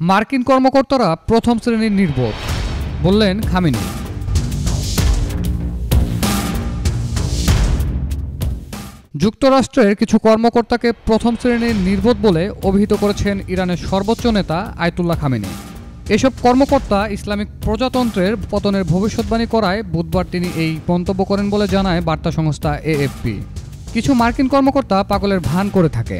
মার্কিন কর্মকর্তারা প্রথম শ্রেণির নির্বোধ, বললেন খামিনি। যুক্তরাষ্ট্রের কিছু কর্মকর্তাকে প্রথম শ্রেণির নির্বোধ বলে অভিহিত করেছেন ইরানের সর্বোচ্চ নেতা আয়তুল্লাহ খামেনি। এসব কর্মকর্তা ইসলামিক প্রজাতন্ত্রের পতনের ভবিষ্যৎবাণী করায় বুধবার তিনি এই মন্তব্য করেন বলে জানায় বার্তা সংস্থা এএফপি। কিছু মার্কিন কর্মকর্তা পাগলের ভান করে থাকে।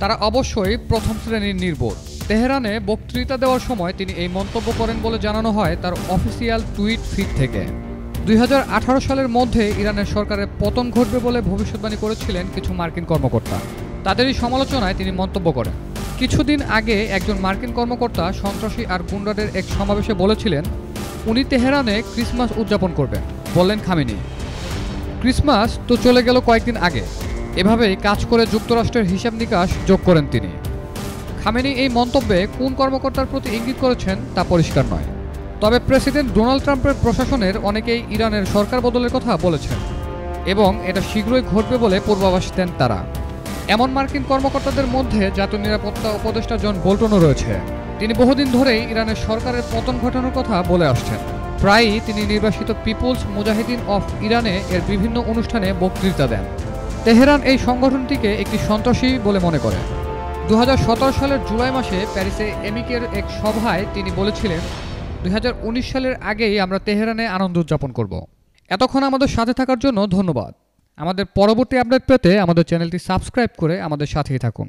তারা অবশ্যই প্রথম শ্রেণির নির্বোধ। তেহরানে বক্তৃতা দেওয়ার সময় তিনি এই মন্তব্য করেন বলে জানানো হয় তার অফিসিয়াল টুইট ফিড থেকে। দুই হাজার আঠারো সালের মধ্যে ইরানের সরকারের পতন ঘটবে বলে ভবিষ্যৎবাণী করেছিলেন কিছু মার্কিন কর্মকর্তা। তাদেরই সমালোচনায় তিনি মন্তব্য করেন। কিছুদিন আগে একজন মার্কিন কর্মকর্তা, সন্ত্রাসী আর গুন্ডাদের এক সমাবেশে বলেছিলেন, উনি তেহরানে ক্রিসমাস উদযাপন করবেন। বললেন খামিনি। ক্রিসমাস তো চলে গেল কয়েকদিন আগে। এভাবেই কাজ করে যুক্তরাষ্ট্রের হিসাব নিকাশ যোগ করেন তিনি। খামেনি এই মন্তব্যে কোন কর্মকর্তার প্রতি ইঙ্গিত করেছেন তা পরিষ্কার নয়। তবে প্রেসিডেন্ট ডোনাল্ড ট্রাম্পের প্রশাসনের অনেকেই ইরানের সরকার বদলের কথা বলেছেন এবং এটা শীঘ্রই ঘটবে বলে পূর্বাভাস দেন তারা। এমন মার্কিন কর্মকর্তাদের মধ্যে জাতীয় নিরাপত্তা উপদেষ্টা জন বোল্টনও রয়েছে। তিনি বহুদিন ধরেই ইরানের সরকারের পতন ঘটানোর কথা বলে আসছেন। প্রায়ই তিনি নির্বাসিত পিপুলস মুজাহিদিন অফ ইরানে এর বিভিন্ন অনুষ্ঠানে বক্তৃতা দেন। তেহরান এই সংগঠনটিকে একটি সন্ত্রাসী বলে মনে করে। দু হাজার সতেরো সালের জুলাই মাসে প্যারিসে এমিকের এক সভায় তিনি বলেছিলেন দু হাজার উনিশ সালের আগেই আমরা তেহরানে আনন্দ উদযাপন করব। এতক্ষণ আমাদের সাথে থাকার জন্য ধন্যবাদ। আমাদের পরবর্তী আপডেট পেতে আমাদের চ্যানেলটি সাবস্ক্রাইব করে আমাদের সাথেই থাকুন।